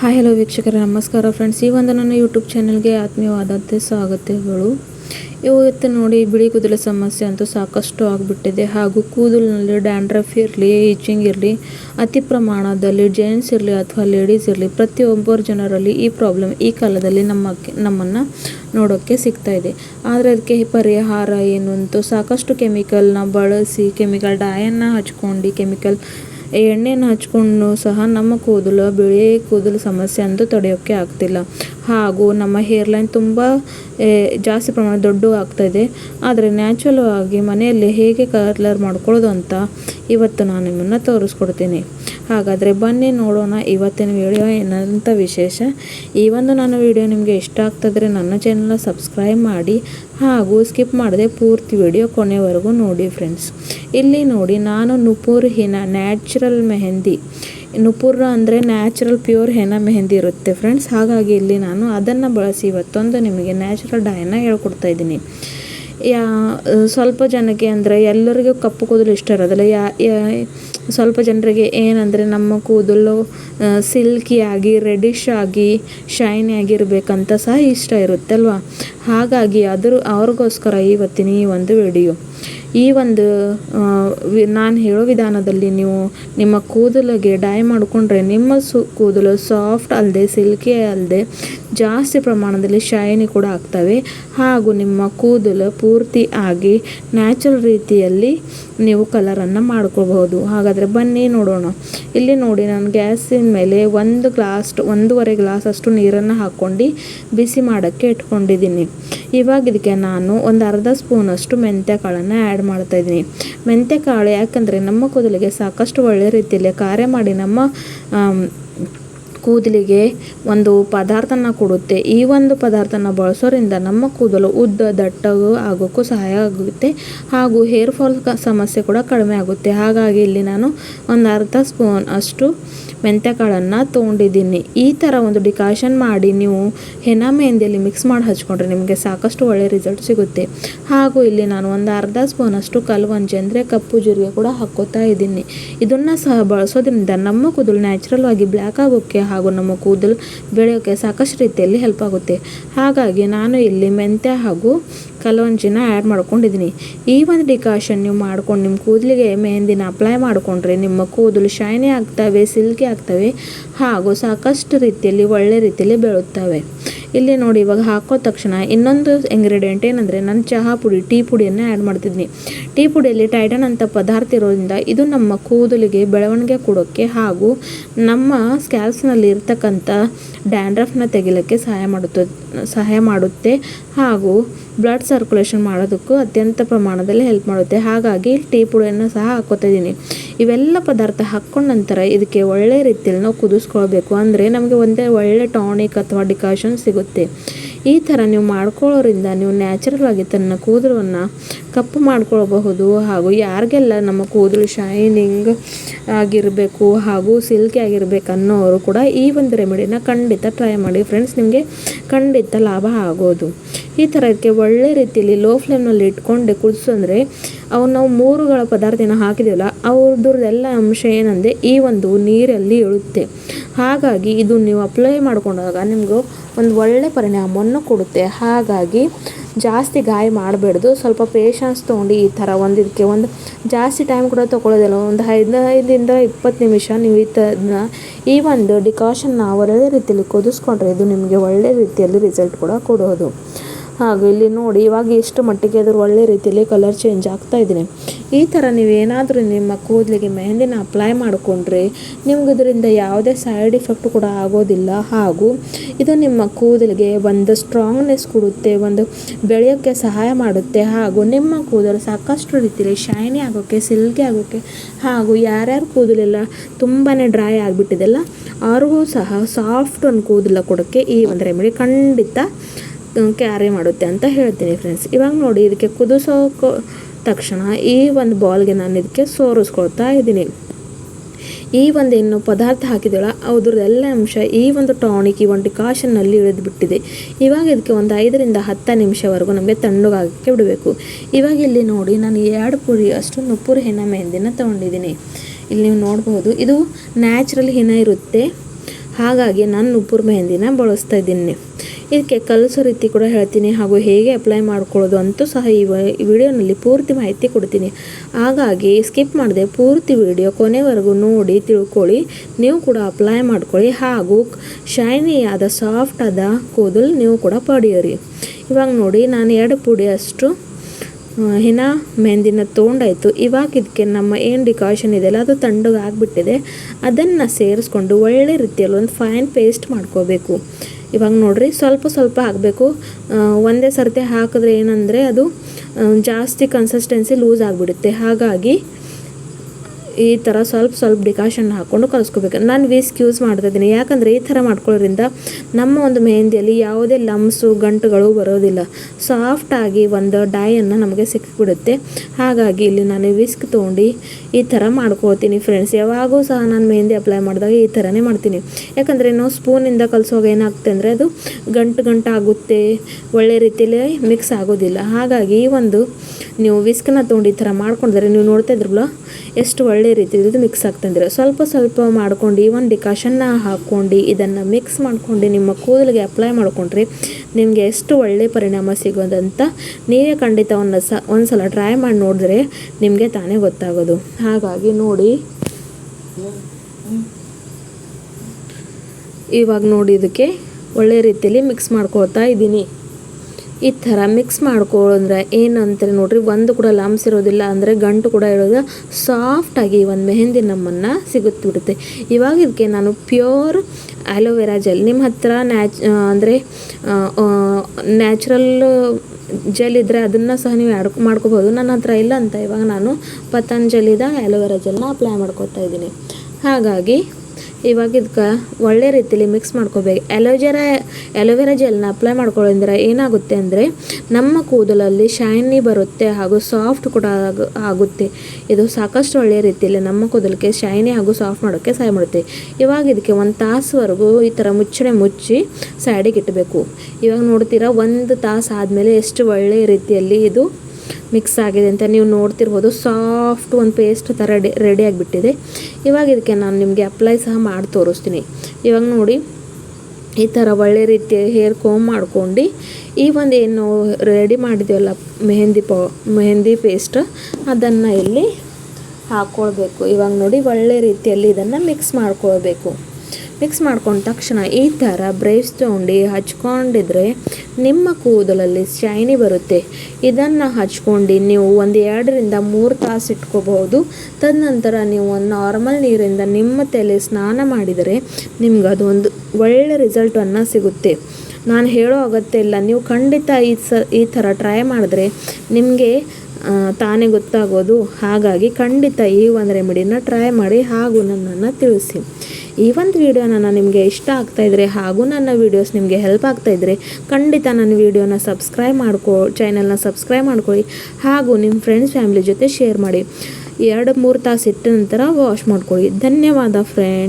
Hi hello ವೀಕ್ಷಕರೇ. ನಮಸ್ಕಾರ friends ಈ ಒಂದು ನನ್ನ ಯೂಟ್ಯೂಬ್ ಚಾನಲ್ಗೆ ಆತ್ಮೀಯವಾದಂತೆ ಸ್ವಾಗತಗಳು. ಇವತ್ತು ನೋಡಿ, ಬಿಳಿ ಕೂದಲ ಸಮಸ್ಯೆ ಅಂತೂ ಸಾಕಷ್ಟು ಆಗಿಬಿಟ್ಟಿದೆ. ಹಾಗೂ ಕೂದಲಿನಲ್ಲಿ ಡ್ಯಾಂಡ್ರಫ್ ಇರಲಿ ಈಚಿಂಗ್ ಇರಲಿ, ಅತಿ ಪ್ರಮಾಣದಲ್ಲಿ ಜೆಂಟ್ಸ್ ಇರಲಿ ಅಥವಾ ಲೇಡೀಸ್ ಇರಲಿ, ಪ್ರತಿಯೊಬ್ಬರ ಜನರಲ್ಲಿ ಈ ಪ್ರಾಬ್ಲಮ್ ಈ ಕಾಲದಲ್ಲಿ ನಮ್ಮ ನಮ್ಮನ್ನು ನೋಡೋಕ್ಕೆ ಸಿಗ್ತಾ ಇದೆ. ಆದರೆ ಅದಕ್ಕೆ ಪರಿಹಾರ ಏನು ಅಂತೂ ಸಾಕಷ್ಟು ಕೆಮಿಕಲ್ನ ಬಳಸಿ ಕೆಮಿಕಲ್ ಡಾಯನ್ನು ಹಚ್ಕೊಂಡು ಕೆಮಿಕಲ್ ಎಣ್ಣೆನ ಹಚ್ಕೊಂಡು ಸಹ ನಮ್ಮ ಕೂದಲು ಬಿಳಿ ಕೂದಲು ಸಮಸ್ಯೆ ಅಂತೂ ತಡೆಯೋಕ್ಕೆ ಆಗ್ತಿಲ್ಲ. ಹಾಗೂ ನಮ್ಮ ಹೇರ್ ಲೈನ್ ತುಂಬ ಜಾಸ್ತಿ ಪ್ರಮಾಣ ದೊಡ್ಡ ಇದೆ ಆದರೆ ನ್ಯಾಚುರಲ್ ಆಗಿ ಮನೆಯಲ್ಲಿ ಹೇಗೆ ಕಲರ್ ಮಾಡ್ಕೊಳ್ಳೋದು ಅಂತ ಇವತ್ತು ನಾನು ನಿಮ್ಮನ್ನು ತೋರಿಸ್ಕೊಡ್ತೀನಿ. ಹಾಗಾದರೆ ಬನ್ನಿ ನೋಡೋಣ ಇವತ್ತಿನ ವಿಡಿಯೋ ಏನಂತ ವಿಶೇಷ. ಈ ಒಂದು ನನ್ನ ವಿಡಿಯೋ ನಿಮಗೆ ಇಷ್ಟ ಆಗ್ತದ್ರೆ ನನ್ನ ಚಾನಲ್ನ ಸಬ್ಸ್ಕ್ರೈಬ್ ಮಾಡಿ ಹಾಗೂ ಸ್ಕಿಪ್ ಮಾಡದೆ ಪೂರ್ತಿ ವಿಡಿಯೋ ಕೊನೆವರೆಗೂ ನೋಡಿ ಫ್ರೆಂಡ್ಸ್ ಇಲ್ಲಿ ನೋಡಿ ನಾನು ನುಪುರ್ ಹಿನ ನ್ಯಾಚುರಲ್ ಮೆಹಂದಿ. ನುಪುರ ಅಂದರೆ ನ್ಯಾಚುರಲ್ ಪ್ಯೂರ್ ಹೆನ ಮೆಹಂದಿ ಇರುತ್ತೆ ಫ್ರೆಂಡ್ಸ್ ಹಾಗಾಗಿ ಇಲ್ಲಿ ನಾನು ಅದನ್ನು ಬಳಸಿ ಇವತ್ತೊಂದು ನಿಮಗೆ ನ್ಯಾಚುರಲ್ ಡೈನ ಹೇಳ್ಕೊಡ್ತಾ ಇದ್ದೀನಿ. ಯಾ, ಸ್ವಲ್ಪ ಜನಕ್ಕೆ ಅಂದರೆ ಎಲ್ಲರಿಗೂ ಕಪ್ಪು ಕೂದಲು ಇಷ್ಟ ಇರೋದಿಲ್ಲ, ಯಾ ಸ್ವಲ್ಪ ಜನರಿಗೆ ಏನಂದರೆ ನಮ್ಮ ಕೂದಲು ಸಿಲ್ಕಿಯಾಗಿ ರೆಡಿಶ್ ಆಗಿ ಶೈನಿ ಆಗಿರಬೇಕಂತ ಸಹ ಇಷ್ಟ ಇರುತ್ತಲ್ವ? ಹಾಗಾಗಿ ಅದ್ರ ಅವ್ರಿಗೋಸ್ಕರ ಇವತ್ತಿನ ಈ ಒಂದು ವಿಡಿಯೋ ಈ ಒಂದು ನಾನು ಹೇಳೋ ವಿಧಾನದಲ್ಲಿ ನೀವು ನಿಮ್ಮ ಕೂದಲಿಗೆ ಡೈ ಮಾಡಿಕೊಂಡ್ರೆ ನಿಮ್ಮ ಸು, ಕೂದಲು ಸಾಫ್ಟ್ ಅಲ್ಲದೆ ಸಿಲ್ಕಿ ಅಲ್ಲದೆ ಜಾಸ್ತಿ ಪ್ರಮಾಣದಲ್ಲಿ ಶೈನಿ ಕೂಡ ಆಗ್ತವೆ. ಹಾಗೂ ನಿಮ್ಮ ಕೂದಲು ಪೂರ್ತಿ ಆಗಿ ನ್ಯಾಚುರಲ್ ರೀತಿಯಲ್ಲಿ ನೀವು ಕಲರನ್ನು ಮಾಡ್ಕೋಬಹುದು ಹಾಗಾದರೆ ಬನ್ನಿ ನೋಡೋಣ. ಇಲ್ಲಿ ನೋಡಿ ನಾನು ಗ್ಯಾಸಿನ ಮೇಲೆ ಒಂದು ಗ್ಲಾಸ್ ಒಂದೂವರೆ ಗ್ಲಾಸ್ ಅಷ್ಟು ನೀರನ್ನು ಹಾಕ್ಕೊಂಡು ಬಿಸಿ ಮಾಡೋಕ್ಕೆ ಇಟ್ಕೊಂಡಿದ್ದೀನಿ. ಇವಾಗ ಇದಕ್ಕೆ ನಾನು ಒಂದು ಅರ್ಧ ಸ್ಪೂನಷ್ಟು ಮೆಂತ್ಯ ಕಾಳನ್ನು ಆ್ಯಡ್ ಮಾಡ್ತಾ ಇದ್ದೀನಿ. ಮೆಂತ್ಯ ಕಾಳು ಯಾಕಂದರೆ ನಮ್ಮ ಕೂದಲಿಗೆ ಸಾಕಷ್ಟು ಒಳ್ಳೆಯ ರೀತಿಯಲ್ಲಿ ಕಾರ್ಯ ಮಾಡಿ ನಮ್ಮ ಕೂದಲಿಗೆ ಒಂದು ಪದಾರ್ಥನ ಕೊಡುತ್ತೆ. ಈ ಒಂದು ಪದಾರ್ಥನ ಬಳಸೋದ್ರಿಂದ ನಮ್ಮ ಕೂದಲು ಉದ್ದ ದಟ್ಟ ಆಗೋಕ್ಕೂ ಸಹಾಯ ಆಗುತ್ತೆ. ಹಾಗೂ ಹೇರ್ ಫಾಲ್ ಸಮಸ್ಯೆ ಕೂಡ ಕಡಿಮೆ ಆಗುತ್ತೆ. ಹಾಗಾಗಿ ಇಲ್ಲಿ ನಾನು ಒಂದು ಅರ್ಧ ಸ್ಪೂನ್ ಅಷ್ಟು ಮೆಂತ್ಯಕಾಳನ್ನು ತೊಗೊಂಡಿದ್ದೀನಿ. ಈ ಥರ ಒಂದು ಡಿಕಾಷನ್ ಮಾಡಿ ನೀವು ಹೆನ ಮೆಹಂದಿಯಲ್ಲಿ ಮಿಕ್ಸ್ ಮಾಡಿ ಹಚ್ಕೊಂಡ್ರೆ ನಿಮಗೆ ಸಾಕಷ್ಟು ಒಳ್ಳೆ ರಿಸಲ್ಟ್ ಸಿಗುತ್ತೆ. ಹಾಗೂ ಇಲ್ಲಿ ನಾನು ಒಂದು ಅರ್ಧ ಸ್ಪೂನ್ ಅಷ್ಟು ಕಲ್ವಂಜಿ, ಅಂದರೆ ಕಪ್ಪು ಜೀರಿಗೆ ಕೂಡ ಹಾಕೋತಾ ಇದ್ದೀನಿ. ಇದನ್ನು ಸಹ ಬಳಸೋದ್ರಿಂದ ನಮ್ಮ ಕೂದಲು ನ್ಯಾಚುರಲ್ ಆಗಿ ಬ್ಲ್ಯಾಕ್ ಆಗೋಕ್ಕೆ ಹಾಗೂ ನಮ್ಮ ಕೂದಲು ಬೆಳೆಯೋಕ್ಕೆ ಸಾಕಷ್ಟು ರೀತಿಯಲ್ಲಿ ಹೆಲ್ಪ್ ಆಗುತ್ತೆ. ಹಾಗಾಗಿ ನಾನು ಇಲ್ಲಿ ಮೆಂತ್ಯ ಹಾಗೂ ಕಲವಂಜಿನ ಆ್ಯಡ್ ಮಾಡ್ಕೊಂಡಿದ್ದೀನಿ ಈ ಒಂದು ಡಿಕಾಷನ್ ನೀವು ಮಾಡ್ಕೊಂಡು ನಿಮ್ಮ ಕೂದಲಿಗೆ ಮೆಹಂದಿನ ಅಪ್ಲೈ ಮಾಡಿಕೊಂಡ್ರೆ ನಿಮ್ಮ ಕೂದಲು ಶೈನಿ ಆಗ್ತವೆ ಸಿಲ್ಕಿ ಆಗ್ತವೆ ಹಾಗೂ ಸಾಕಷ್ಟು ರೀತಿಯಲ್ಲಿ ಒಳ್ಳೆ ರೀತಿಯಲ್ಲಿ ಬೆಳುತ್ತವೆ. ಇಲ್ಲಿ ನೋಡಿ ಇವಾಗ ಹಾಕೋ ತಕ್ಷಣ ಇನ್ನೊಂದು ಇಂಗ್ರೀಡಿಯೆಂಟ್ ಏನಂದರೆ ನಾನು ಚಹಾ ಪುಡಿ, ಟೀ ಪುಡಿಯನ್ನು ಆ್ಯಡ್ ಮಾಡ್ತಿದ್ದೀನಿ ಟೀ ಪುಡಿಯಲ್ಲಿ ಟೈಟನ್ ಅಂತ ಪದಾರ್ಥ ಇರೋದ್ರಿಂದ ಇದು ನಮ್ಮ ಕೂದಲಿಗೆ ಬೆಳವಣಿಗೆ ಕೊಡೋಕ್ಕೆ ಹಾಗೂ ನಮ್ಮ ಸ್ಕ್ಯಾಲ್ಸ್ನಲ್ಲಿ ಇರ್ತಕ್ಕಂಥ ಡ್ಯಾಂಡ್ರಫ್ನ ತೆಗಿಲಿಕ್ಕೆ ಸಹಾಯ ಮಾಡುತ್ತೆ ಸಹಾಯ ಮಾಡುತ್ತೆ ಹಾಗೂ ಬ್ಲಡ್ ಸರ್ಕ್ಯುಲೇಷನ್ ಮಾಡೋದಕ್ಕೂ ಅತ್ಯಂತ ಪ್ರಮಾಣದಲ್ಲಿ ಹೆಲ್ಪ್ ಮಾಡುತ್ತೆ. ಹಾಗಾಗಿ ಟೀ ಪುಡಿಯನ್ನು ಸಹ ಹಾಕೋತಾ ಇದ್ದೀನಿ. ಇವೆಲ್ಲ ಪದಾರ್ಥ ಹಾಕ್ಕೊಂಡ ನಂತರ ಇದಕ್ಕೆ ಒಳ್ಳೆ ರೀತಿಯಲ್ಲಿ ನಾವು ಕುದಿಸ್ಕೊಳ್ಬೇಕು. ಅಂದರೆ ನಮಗೆ ಒಂದೇ ಒಳ್ಳೆ ಟಾನಿಕ್ ಅಥವಾ ಡಿಕಾಷನ್ ಸಿಗುತ್ತೆ. ಈ ಥರ ನೀವು ಮಾಡ್ಕೊಳ್ಳೋರಿಂದ ನೀವು ನ್ಯಾಚುರಲ್ ಆಗಿ ತನ್ನ ಕೂದಲನ್ನು ಕಪ್ಪು ಮಾಡ್ಕೊಳ್ಬಹುದು ಹಾಗೂ ಯಾರಿಗೆಲ್ಲ ನಮ್ಮ ಕೂದಲು ಶೈನಿಂಗ್ ಆಗಿರಬೇಕು ಹಾಗೂ ಸಿಲ್ಕಿ ಆಗಿರಬೇಕು ಅನ್ನೋರು ಕೂಡ ಈ ಒಂದು ರೆಮಿಡಿನ ಖಂಡಿತ ಟ್ರೈ ಮಾಡಿ ಫ್ರೆಂಡ್ಸ್ ನಿಮಗೆ ಖಂಡಿತ ಲಾಭ ಆಗೋದು. ಈ ಥರಕ್ಕೆ ಒಳ್ಳೆ ರೀತಿಯಲ್ಲಿ ಲೋ ಫ್ಲೇಮ್ನಲ್ಲಿ ಇಟ್ಕೊಂಡು ಕುದಿಸಂದ್ರೆ ಅವು ನಾವು ಮೂರುಗಳ ಪದಾರ್ಥನ ಹಾಕಿದ್ದೀವಲ್ಲ ಅವ್ರದ್ದೆಲ್ಲ ಅಂಶ ಏನಂದರೆ ಈ ಒಂದು ನೀರಲ್ಲಿ ಇಳುತ್ತೆ. ಹಾಗಾಗಿ ಇದು ನೀವು ಅಪ್ಲೈ ಮಾಡ್ಕೊಂಡಾಗ ನಿಮಗೂ ಒಂದು ಒಳ್ಳೆ ಪರಿಣಾಮವನ್ನು ಕೊಡುತ್ತೆ. ಹಾಗಾಗಿ ಜಾಸ್ತಿ ಗಾಯ ಮಾಡಬಾರ್ದು ಸ್ವಲ್ಪ ಪೇಷನ್ಸ್ ತೊಗೊಂಡು ಈ ಥರ ಒಂದು ಇದಕ್ಕೆ ಒಂದು ಜಾಸ್ತಿ ಟೈಮ್ ಕೂಡ ತೊಗೊಳ್ಳೋದಿಲ್ಲ. ಒಂದು ಹದಿನೈದಿಂದ ಇಪ್ಪತ್ತು ನಿಮಿಷ ನೀವು ಈ ಥರನ ಈ ಒಂದು ಡಿಕಾಷನ್ನ ಒಳ್ಳೆ ರೀತಿಯಲ್ಲಿ ಕುದಿಸ್ಕೊಂಡ್ರೆ ಇದು ನಿಮಗೆ ಒಳ್ಳೆ ರೀತಿಯಲ್ಲಿ ರಿಸಲ್ಟ್ ಕೂಡ ಕೊಡೋದು. ಹಾಗೂ ಇಲ್ಲಿ ನೋಡಿ, ಇವಾಗ ಎಷ್ಟು ಮಟ್ಟಿಗೆ ಅದ್ರ ಒಳ್ಳೆ ರೀತಿಯಲ್ಲಿ ಕಲರ್ ಚೇಂಜ್ ಆಗ್ತಾ ಇದ್ದೀನಿ. ಈ ಥರ ನೀವೇನಾದರೂ ನಿಮ್ಮ ಕೂದಲಿಗೆ ಮೆಹಂದಿನ ಅಪ್ಲೈ ಮಾಡಿಕೊಂಡ್ರೆ, ನಿಮ್ಗೆ ಇದರಿಂದ ಯಾವುದೇ ಸೈಡ್ ಇಫೆಕ್ಟ್ ಕೂಡ ಆಗೋದಿಲ್ಲ. ಹಾಗೂ ಇದು ನಿಮ್ಮ ಕೂದಲಿಗೆ ಒಂದು ಸ್ಟ್ರಾಂಗ್ನೆಸ್ ಕೊಡುತ್ತೆ, ಒಂದು ಬೆಳೆಯೋಕ್ಕೆ ಸಹಾಯ ಮಾಡುತ್ತೆ. ಹಾಗೂ ನಿಮ್ಮ ಕೂದಲು ಸಾಕಷ್ಟು ರೀತಿಯಲ್ಲಿ ಶೈನಿ ಆಗೋಕ್ಕೆ ಸಿಲ್ಕಿ ಆಗೋಕ್ಕೆ, ಹಾಗೂ ಯಾರ್ಯಾರು ಕೂದಲೆಲ್ಲ ತುಂಬಾ ಡ್ರೈ ಆಗಿಬಿಟ್ಟಿದೆಲ್ಲ ಅವ್ರಿಗೂ ಸಹ ಸಾಫ್ಟ್ ಒಂದು ಕೂದಲ ಕೊಡೋಕ್ಕೆ ಈ ಒಂದು ರೆಮಿಡಿ ಖಂಡಿತ ಕ್ಯಾರಿ ಮಾಡುತ್ತೆ ಅಂತ ಹೇಳ್ತೀನಿ ಫ್ರೆಂಡ್ಸ್ ಇವಾಗ ನೋಡಿ ಇದಕ್ಕೆ ಕುದಿಸೋಕೆ ತಕ್ಷಣ ಈ ಒಂದು ಬಾಲ್ಗೆ ನಾನು ಇದಕ್ಕೆ ಸೋರಿಸ್ಕೊಳ್ತಾ ಇದ್ದೀನಿ. ಈ ಒಂದು ಏನು ಪದಾರ್ಥ ಹಾಕಿದೆಯಲ್ಲ ಅದ್ರದ್ದೆಲ್ಲ ಅಂಶ ಈ ಒಂದು ಟಾನಿಕ್ ಈ ಒಂದು ಡಿಕಾಷನ್ನಲ್ಲಿ ಇಳಿದು ಬಿಟ್ಟಿದೆ. ಇವಾಗ ಇದಕ್ಕೆ ಒಂದು ಐದರಿಂದ ಹತ್ತು ನಿಮಿಷವರೆಗೂ ನಮಗೆ ತಣ್ಣಗಾಗಕ್ಕೆ ಬಿಡಬೇಕು. ಇವಾಗ ಇಲ್ಲಿ ನೋಡಿ ನಾನು ಎರಡು ಪುರಿ ಅಷ್ಟು ನುಪ್ಪುರು ಹೆನ ಮೆಹಂದಿನ ತೊಗೊಂಡಿದ್ದೀನಿ. ಇಲ್ಲಿ ನೀವು ನೋಡ್ಬೋದು, ಇದು ನ್ಯಾಚುರಲ್ ಹೆನ ಇರುತ್ತೆ. ಹಾಗಾಗಿ ನಾನು ನುಪ್ಪುರ್ ಮೆಹಂದಿನ ಬಳಸ್ತಾ ಇದ್ದೀನಿ. ಇದಕ್ಕೆ ಕಲಿಸೋ ರೀತಿ ಕೂಡ ಹೇಳ್ತೀನಿ ಹಾಗೂ ಹೇಗೆ ಅಪ್ಲೈ ಮಾಡ್ಕೊಳ್ಳೋದು ಅಂತೂ ಸಹ ಈ ವಿಡಿಯೋನಲ್ಲಿ ಪೂರ್ತಿ ಮಾಹಿತಿ ಕೊಡ್ತೀನಿ. ಹಾಗಾಗಿ ಸ್ಕಿಪ್ ಮಾಡದೆ ಪೂರ್ತಿ ವಿಡಿಯೋ ಕೊನೆವರೆಗೂ ನೋಡಿ ತಿಳ್ಕೊಳ್ಳಿ. ನೀವು ಕೂಡ ಅಪ್ಲೈ ಮಾಡ್ಕೊಳ್ಳಿ ಹಾಗೂ ಶೈನಿ ಆದ ಸಾಫ್ಟ್ ಆದ ಕೂದಲು ನೀವು ಕೂಡ ಪಡೆಯೋರಿ. ಇವಾಗ ನೋಡಿ ನಾನು ಎರಡು ಪುಡಿ ಅಷ್ಟು ಹಿನ ಮೆಹಂದಿನ ತೊಗೊಂಡಾಯಿತು ಇವಾಗ ಇದಕ್ಕೆ ನಮ್ಮ ಏನು ಡಿಕಾಷನ್ ಇದೆಯಲ್ಲ ಅದು ತಣ್ಣಗೆ ಅದನ್ನು ಸೇರಿಸ್ಕೊಂಡು ಒಳ್ಳೆ ರೀತಿಯಲ್ಲಿ ಒಂದು ಫೈನ್ ಪೇಸ್ಟ್ ಮಾಡ್ಕೋಬೇಕು. ಇವಾಗ ನೋಡ್ರಿ ಸ್ವಲ್ಪ ಸ್ವಲ್ಪ ಹಾಕಬೇಕು. ಒಂದೇ ಸರ್ತಿ ಹಾಕಿದ್ರೆ ಏನಂದರೆ ಅದು ಜಾಸ್ತಿ ಕನ್ಸಿಸ್ಟೆನ್ಸಿ ಲೂಸ್ ಆಗಿಬಿಡುತ್ತೆ. ಹಾಗಾಗಿ ಈ ಥರ ಸ್ವಲ್ಪ ಸ್ವಲ್ಪ ಡಿಕಾಷನ್ ಹಾಕ್ಕೊಂಡು ಕಲಿಸ್ಕೋಬೇಕು. ನಾನು ವಿಸ್ಕ್ ಯೂಸ್ ಮಾಡ್ತಾ ಇದ್ದೀನಿ. ಯಾಕಂದರೆ ಈ ಥರ ಮಾಡ್ಕೊಳ್ಳೋದ್ರಿಂದ ನಮ್ಮ ಒಂದು ಮೆಹಂದಿಯಲ್ಲಿ ಯಾವುದೇ ಲಮ್ಸು ಗಂಟುಗಳು ಬರೋದಿಲ್ಲ. ಸಾಫ್ಟಾಗಿ ಒಂದು ಡೈಯನ್ನು ನಮಗೆ ಸಿಕ್ಕಿಬಿಡುತ್ತೆ ಹಾಗಾಗಿ ಇಲ್ಲಿ ನಾನು ವಿಸ್ಕ್ ತೊಗೊಂಡು ಈ ಥರ ಮಾಡ್ಕೊಳ್ತೀನಿ ಫ್ರೆಂಡ್ಸ್ ಯಾವಾಗೂ ಸಹ ನಾನು ಮೆಹಂದಿ ಅಪ್ಲೈ ಮಾಡಿದಾಗ ಈ ಥರನೇ ಮಾಡ್ತೀನಿ. ಯಾಕಂದರೆ ನಾವು ಸ್ಪೂನಿಂದ ಕಲಿಸುವಾಗ ಏನಾಗುತ್ತೆ ಅಂದರೆ ಅದು ಗಂಟು ಗಂಟು ಆಗುತ್ತೆ ಒಳ್ಳೆ ರೀತಿಯಲ್ಲಿ ಮಿಕ್ಸ್ ಆಗೋದಿಲ್ಲ. ಹಾಗಾಗಿ ಈ ಒಂದು ನೀವು ವಿಸ್ಕನ್ನ ತೊಗೊಂಡು ಈ ಥರ ಮಾಡ್ಕೊಂಡ್ರೆ ನೀವು ನೋಡ್ತಾ ಇದ್ರಲ್ಲ, ಎಷ್ಟು ಒಳ್ಳೆ ರೀತಿಯಲ್ಲಿ ಇದು ಮಿಕ್ಸ್ ಆಗ್ತಂದಿರ. ಸ್ವಲ್ಪ ಸ್ವಲ್ಪ ಮಾಡ್ಕೊಂಡು ಒಂದು ಡಿಕಾಷನ್ನ ಹಾಕ್ಕೊಂಡು, ಇದನ್ನು ಮಿಕ್ಸ್ ಮಾಡ್ಕೊಂಡು, ನಿಮ್ಮ ಕೂದಲಿಗೆ ಅಪ್ಲೈ ಮಾಡಿಕೊಂಡ್ರೆ ನಿಮಗೆ ಎಷ್ಟು ಒಳ್ಳೆ ಪರಿಣಾಮ ಸಿಗೋದಂತ ನೀವೇ ಖಂಡಿತ ಒಂದು ಸ ಒಂದು ಸಲ ಟ್ರೈ ಮಾಡಿ ನೋಡಿದ್ರೆ ನಿಮಗೆ ತಾನೇ ಗೊತ್ತಾಗೋದು. ಹಾಗಾಗಿ ನೋಡಿ. ಇವಾಗ ನೋಡಿ ಇದಕ್ಕೆ ಒಳ್ಳೆ ರೀತಿಯಲ್ಲಿ ಮಿಕ್ಸ್ ಮಾಡ್ಕೊಳ್ತಾ ಇದ್ದೀನಿ. ಈ ಥರ ಮಿಕ್ಸ್ ಮಾಡ್ಕೊಳ್ಳೋದ್ರೆ ಏನು ನೋಡಿರಿ ನೋಡ್ರಿ, ಒಂದು ಕೂಡ ಲಮ್ಸ್ ಇರೋದಿಲ್ಲ ಅಂದರೆ ಗಂಟು ಕೂಡ ಇರೋದಿಲ್ಲ ಸಾಫ್ಟಾಗಿ ಒಂದು ಮೆಹಂದಿ ನಮ್ಮನ್ನು ಸಿಗುತ್ತಿಬಿಡುತ್ತೆ ಇವಾಗ ಇದಕ್ಕೆ ನಾನು ಪ್ಯೂರ್ ಆ್ಯಲೋವೆರಾ ಜೆಲ್ ನಿಮ್ಮ ಹತ್ರ ನ್ಯಾಚ್ ಅಂದರೆ ನ್ಯಾಚುರಲ್ ಜೆಲ್ ಇದ್ದರೆ ಅದನ್ನು ಸಹ ನೀವು ಆ್ಯಡ್ ಮಾಡ್ಕೋಬೋದು. ನನ್ನ ಹತ್ರ ಇಲ್ಲ ಅಂತ ಇವಾಗ ನಾನು ಪತಂಜಲಿದ ಆ್ಯಲೋವೆರಾ ಜೆಲ್ನ ಅಪ್ಲೈ ಮಾಡ್ಕೋತಾ ಇದ್ದೀನಿ. ಹಾಗಾಗಿ ಇವಾಗ ಇದಕ್ಕೆ ಒಳ್ಳೆ ರೀತಿಯಲ್ಲಿ ಮಿಕ್ಸ್ ಮಾಡ್ಕೋಬೇಕು. ಎಲೋಜೆರಾ ಅಲೋವೆರಾ ಜೆಲ್ನ ಅಪ್ಲೈ ಮಾಡ್ಕೊಳ್ಳೋದ್ರಿಂದ ಏನಾಗುತ್ತೆ ಅಂದರೆ ನಮ್ಮ ಕೂದಲಲ್ಲಿ ಶೈನಿ ಬರುತ್ತೆ ಹಾಗೂ ಸಾಫ್ಟ್ ಕೂಡ ಆಗುತ್ತೆ. ಇದು ಸಾಕಷ್ಟು ಒಳ್ಳೆಯ ರೀತಿಯಲ್ಲಿ ನಮ್ಮ ಕೂದಲಿಗೆ ಶೈನಿ ಹಾಗೂ ಸಾಫ್ಟ್ ಮಾಡೋಕ್ಕೆ ಸಹಾಯ ಮಾಡುತ್ತೆ. ಇವಾಗ ಇದಕ್ಕೆ ಒಂದು ತಾಸುವರೆಗೂ ಈ ಥರ ಮುಚ್ಚಣೆ ಮುಚ್ಚಿ ಸೈಡಿಗೆ ಇಟ್ಟಬೇಕು ಇವಾಗ ನೋಡ್ತೀರಾ, ಒಂದು ತಾಸು ಆದಮೇಲೆ ಎಷ್ಟು ಒಳ್ಳೆಯ ರೀತಿಯಲ್ಲಿ ಇದು ಮಿಕ್ಸ್ ಆಗಿದೆ ಅಂತ ನೀವು ನೋಡ್ತಿರ್ಬೋದು. ಸಾಫ್ಟ್ ಒಂದು ಪೇಸ್ಟ್ ಥರ ರೆಡಿ ರೆಡಿ ಆಗಿಬಿಟ್ಟಿದೆ. ಇವಾಗ ಇದಕ್ಕೆ ನಾನು ನಿಮಗೆ ಅಪ್ಲೈ ಸಹ ಮಾಡಿ ತೋರಿಸ್ತೀನಿ. ಇವಾಗ ನೋಡಿ, ಈ ಥರ ಒಳ್ಳೆ ರೀತಿಯ ಹೇರ್ ಕೋಮ್ ಮಾಡ್ಕೊಂಡು, ಈ ಒಂದು ಏನು ರೆಡಿ ಮಾಡಿದ್ದೀವಲ್ಲ ಮೆಹಂದಿ ಪೌ, ಮೆಹಂದಿ ಪೇಸ್ಟ್, ಅದನ್ನು ಇಲ್ಲಿ ಹಾಕ್ಕೊಳ್ಬೇಕು ಇವಾಗ ನೋಡಿ, ಒಳ್ಳೆ ರೀತಿಯಲ್ಲಿ ಇದನ್ನು ಮಿಕ್ಸ್ ಮಾಡ್ಕೊಳ್ಬೇಕು. ಮಿಕ್ಸ್ ಮಾಡ್ಕೊಂಡ ತಕ್ಷಣ ಈ ಥರ ಬ್ರೇಸ್ ತೊಗೊಂಡು ಹಚ್ಕೊಂಡಿದ್ರೆ ನಿಮ್ಮ ಕೂದಲಲ್ಲಿ ಶೈನಿ ಬರುತ್ತೆ. ಇದನ್ನು ಹಚ್ಕೊಂಡು ನೀವು ಒಂದು ಎರಡರಿಂದ ಮೂರು ತಾಸು ಇಟ್ಕೋಬಹುದು. ತದನಂತರ ನೀವು ನಾರ್ಮಲ್ ನೀರಿಂದ ನಿಮ್ಮ ತಲೆ ಸ್ನಾನ ಮಾಡಿದರೆ ನಿಮ್ಗೆ ಅದೊಂದು ಒಳ್ಳೆ ರಿಸಲ್ಟನ್ನು ಸಿಗುತ್ತೆ. ನಾನು ಹೇಳೋ ಅಗತ್ಯ ಇಲ್ಲ. ನೀವು ಖಂಡಿತ ಈ ಸ, ಈ ಥರ ಟ್ರೈ ಮಾಡಿದ್ರೆ ನಿಮಗೆ ತಾನೇ ಗೊತ್ತಾಗೋದು. ಹಾಗಾಗಿ ಖಂಡಿತ ಈ ಒಂದು ರೆಮಿಡಿನ ಟ್ರೈ ಮಾಡಿ ಹಾಗೂ ನನ್ನನ್ನು ತಿಳಿಸಿ. ಈ ಒಂದು ವಿಡಿಯೋನ ನಾನು ನಿಮಗೆ ಇಷ್ಟ ಆಗ್ತಾ ಇದ್ರೆ ಹಾಗೂ ನನ್ನ ವೀಡಿಯೋಸ್ ನಿಮಗೆ ಹೆಲ್ಪ್ ಆಗ್ತಾ ಇದ್ರೆ ಖಂಡಿತ ನನ್ನ ವಿಡಿಯೋನ ಸಬ್ಸ್ಕ್ರೈಬ್ ಮಾಡ್ಕೊ ಚಾನಲ್ನ ಸಬ್ಸ್ಕ್ರೈಬ್ ಮಾಡ್ಕೊಳ್ಳಿ ಹಾಗೂ ನಿಮ್ಮ ಫ್ರೆಂಡ್ಸ್ ಫ್ಯಾಮಿಲಿ ಜೊತೆ ಶೇರ್ ಮಾಡಿ. ಎರಡು ಮೂರು ತಾಸು ಇಟ್ಟ ನಂತರ ವಾಶ್ ಮಾಡ್ಕೊಳ್ಳಿ. ಧನ್ಯವಾದ ಫ್ರೆಂಡ್